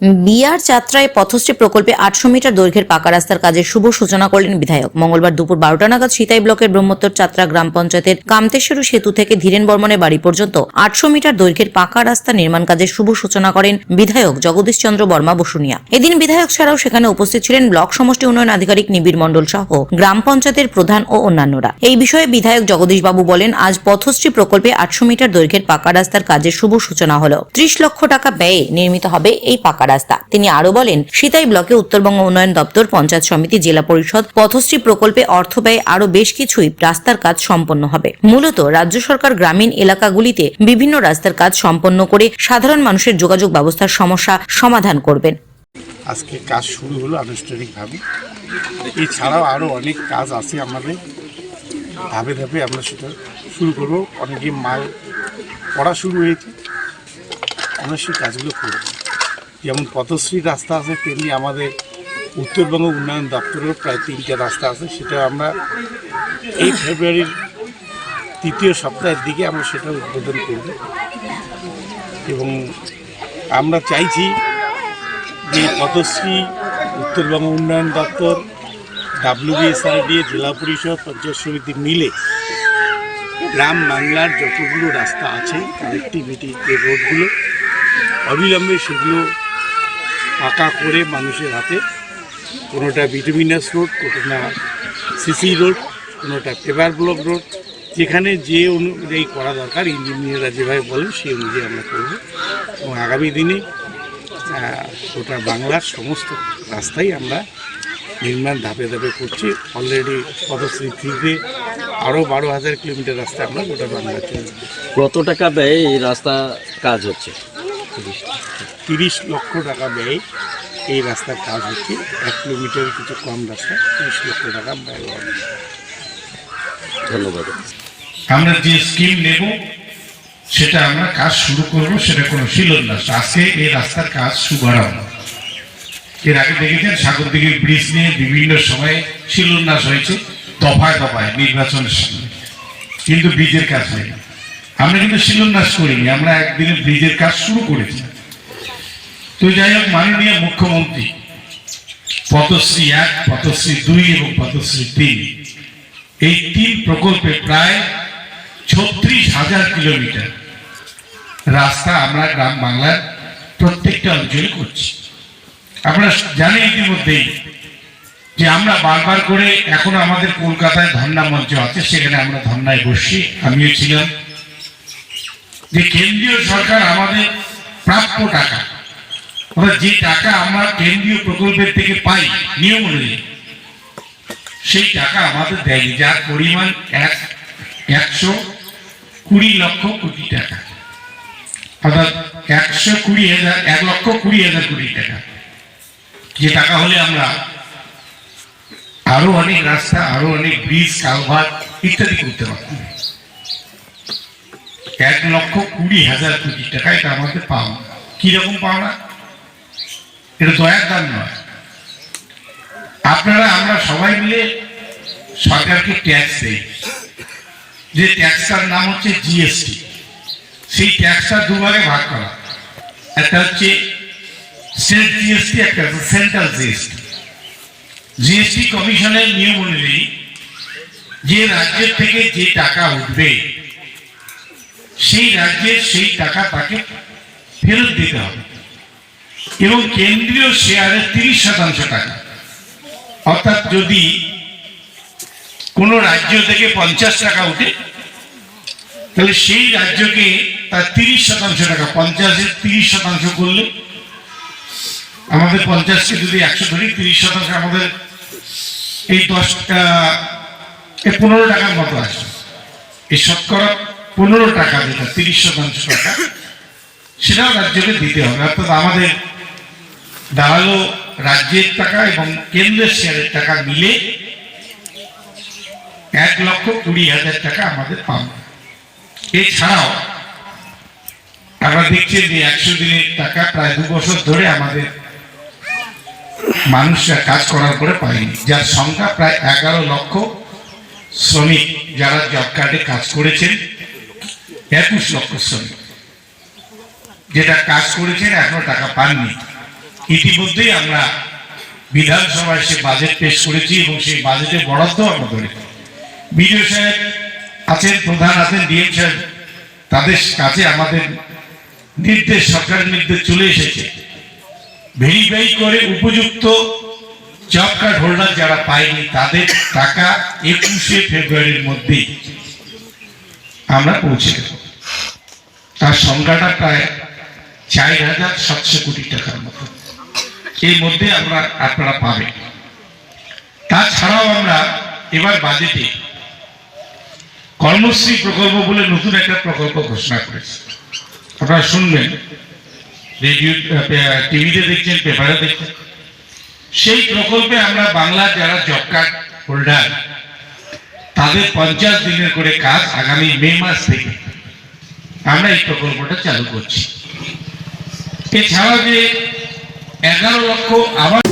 বিয়ার যাত্রায় পথশ্রী প্রকল্পে আটশো মিটার দৈর্ঘ্যের পাকা রাস্তার কাজের শুভ সূচনা করলেন বিধায়ক। মঙ্গলবার দুপুর বারোটা নাগাদ সিতাই ব্লকের ব্রহ্মোত্তর চাত্রা গ্রাম পঞ্চায়েতের কামতেশ্বরী সেতু থেকে ধীরেন বর্মনের বাড়ি পর্যন্ত আটশো মিটার দৈর্ঘ্যের পাকা রাস্তা নির্মাণ কাজের শুভ সূচনা করেন বিধায়ক জগদীশ চন্দ্র বর্মা বসুনিয়া। এদিন বিধায়ক ছাড়াও সেখানে উপস্থিত ছিলেন ব্লক সমষ্টি উন্নয়ন আধিকারিক নিবিড় মণ্ডল সহ গ্রাম পঞ্চায়েতের প্রধান ও অন্যান্যরা। এই বিষয়ে বিধায়ক জগদীশ বাবু বলেন, আজ পথশ্রী প্রকল্পে আটশো মিটার দৈর্ঘ্যের পাকা রাস্তার কাজের শুভ সূচনা হল। ত্রিশ লক্ষ টাকা ব্যয়ে নির্মিত হবে এই পাকা রাস্তা। তিনি আরও বলেন, সিতাই ব্লকে উত্তরবঙ্গ উন্নয়ন দপ্তর, পঞ্চায়েত সমিতি, জেলা পরিষদ, পথশ্রী প্রকল্পে অর্থ ব্যয় আরও বেশ কিছুই রাস্তার কাজ সম্পন্ন হবে। মূলত রাজ্য সরকার গ্রামীণ এলাকাগুলিতে বিভিন্ন রাস্তার কাজ সম্পন্ন করে সাধারণ মানুষের যোগাযোগ ব্যবস্থার সমস্যা সমাধান করবেন। আজকে কাজ শুরু হলো আনুষ্ঠানিকভাবে। এছাড়াও আরও অনেক কাজ আছে আমাদের। ধাপে ধাপে আমরা সেটা শুরু করব। অনেকে মাল পড়া শুরু হয়েছে। আমরা সেই কাজগুলো করব। যেমন পথশ্রী রাস্তা আছে, তেমনি আমাদের উত্তরবঙ্গ উন্নয়ন দপ্তরেও প্রায় তিনটে রাস্তা আছে। সেটা আমরা এই ফেব্রুয়ারির তৃতীয় সপ্তাহের দিকে আমরা সেটা উদ্বোধন করব। এবং আমরা চাইছি যে পদশ্রী উত্তরবঙ্গ উন্নয়ন দপ্তর ডাব্লিউবিএসআরডি জেলা পরিষদ, পঞ্চায়েত সমিতি মিলে গ্রাম বাংলার যতগুলো রাস্তা আছে কানেক্টিভিটি যে রোডগুলো অবিলম্বে সেগুলো পাকা করে মানুষের হাতে, কোনোটা বিটুমিনাস রোড, কোনোটা সিসি রোড, কোনোটা পেপার ব্লক রোড, যেখানে যে অনুযায়ী করা দরকার, ইঞ্জিনিয়াররা যেভাবে বলেন সেই অনুযায়ী আমরা করব। এবং আগামী দিনে গোটা বাংলার সমস্ত রাস্তাই আমরা নির্মাণ ধাপে ধাপে করছি। অলরেডি পদশ্রী থ্রিতে আরও বারো হাজার কিলোমিটার রাস্তা আমরা গোটা বাংলা কত টাকা ব্যয়ে এই রাস্তা কাজ হচ্ছে? তিরিশ লক্ষ টাকা ব্যয়। এই রাস্তার কাজ হচ্ছে এক কিলোমিটার কিছু কম রাস্তা তিরিশ লক্ষ টাকা ব্যয় হবে। ধন্যবাদ। আমরা যে স্কিম নেব সেটা আমরা কাজ শুরু করব সেটা কোনো শিলান্যাস আজকে এই রাস্তার কাজ শুভারম্ভ এর আগে দেখেছেন সাগরদিঘির ব্রিজ নিয়ে বিভিন্ন সময়ে শিলান্যাস হয়েছে দফায় দফায় নির্বাচনের সামনে কিন্তু ব্রিজের কাজ হয়নি আমরা কিন্তু শিলান্যাস করিনি, আমরা একদিনে ব্রিজের কাজ শুরু করেছি। তো যাই হোক, মাননীয় মুখ্যমন্ত্রী, পথশ্রী এক, পথশ্রী দুই এবং পথশ্রী তিন, এই তিন প্রকল্পে প্রায় ছত্রিশ হাজার কিলোমিটার রাস্তা আমরা গ্রাম বাংলার প্রত্যেকটা অঞ্চলে করছি। আপনারা জানেন ইতিমধ্যেই যে আমরা বারবার করে এখন আমাদের কলকাতায় ধর্ণা মঞ্চ আছে, সেখানে আমরা ধর্নায় বসছি আমিও ছিলাম। যে কেন্দ্রীয় সরকার আমাদের প্রাপ্য টাকা, অর্থাৎ যে টাকা আমরা কেন্দ্রীয় প্রকল্পের থেকে পাই, নিয়ম অনুযায়ী, সেই টাকা আমাদের দেয়নি। যার পরিমাণ এক, একশো কুড়ি লক্ষ কোটি টাকা। অর্থাৎ একশো কুড়ি হাজার, এক লক্ষ কুড়ি হাজার কোটি টাকা। যে টাকা হলে আমরা আরও অনেক রাস্তা, আরও অনেক ব্রিজ কালভার ইত্যাদি করতে পারতাম। এক লক্ষ কুড়ি হাজার কোটি টাকা এটা আমাদের পাওনা। কীরকম পাওনা? এটা দয়ার দান নয়। আপনারা, আমরা সবাই মিলে সরকারকে ট্যাক্স দেই। যে ট্যাক্সটার নাম হচ্ছে জিএসটি সেই ট্যাক্সটা দুবারে ভাগ করা। একটা হচ্ছে স্টেট জিএসটি একটা হচ্ছে সেন্ট্রাল জিএসটি জিএসটি কমিশনের নিয়ম অনুযায়ী যে রাজ্যের থেকে যে টাকা উঠবে সেই রাজ্যের সেই টাকা তাকে ফেরত দিতে হবে। এবং কেন্দ্রীয় শেয়ারের তিরিশ শতাংশ টাকা। অর্থাৎ যদি কোনো রাজ্য থেকে পঞ্চাশ টাকা উঠে তাহলে সেই রাজ্যকে তার তিরিশ শতাংশ টাকা, পঞ্চাশের তিরিশ শতাংশ করলে আমাদের পঞ্চাশকে যদি একশো ধরি, তিরিশ শতাংশ আমাদের এই দশটা পনেরো টাকার মতো আসে এই শতকরা পনেরো টাকা যেটা তিরিশ শতাংশ টাকা, সেটাও রাজ্যকে দিতে হবে। অর্থাৎ আমাদের দাঁড়াল রাজ্যের টাকা এবং কেন্দ্রের শেয়ারের টাকা মিলে এক লক্ষ কুড়ি হাজার টাকা আমাদের পাব। এছাড়াও আমরা দেখছি যে একশো দিনের টাকা প্রায় দু বছর ধরে আমাদের মানুষরা কাজ করার পরে পায়নি। যার সংখ্যা প্রায় এগারো লক্ষ শ্রমিক যারা জব কার্ডে কাজ করেছেন। একুশ লক্ষ শ্রমিক যেটা কাজ করেছেন, এখনও টাকা পাননি। ইতিমধ্যেই আমরা বিধানসভায় সে বাজেট পেশ করেছি এবং সেই বাজেটে বরাদ্দ আমরা ধরেছি। বিডিও সাহেব আছেন, প্রধান আছেন, ডিএম সাহেব তাদের কাছে আমাদের নির্দেশ, সরকারের নির্দেশ চলে এসেছে। ভেরিফাই করে উপযুক্ত জব কার্ড হোল্ডার যারা পায়নি, তাদের টাকা একুশে ফেব্রুয়ারির মধ্যেই আমরা পৌঁছে দেব। তার সংখ্যাটা প্রায় চার হাজার সাতশো কোটি টাকার মতো। এর মধ্যে আমরা আপনারা পাবেন। তাছাড়াও আমরা এবার বাজেটে কর্মশ্রী প্রকল্প বলে নতুন একটা প্রকল্প ঘোষণা করেছি। আপনারা শুনবেন, রেডিও টিভিতে দেখছেন, পেপারে দেখছেন। সেই প্রকল্পে আমরা বাংলা যারা জব কার্ড হোল্ডার, তাদের পঞ্চাশ দিনের করে কাজ আগামী মে মাস থেকে আমরা এই প্রকল্পটা চালু করছি। এছাড়া যে এগারো লক্ষ আবার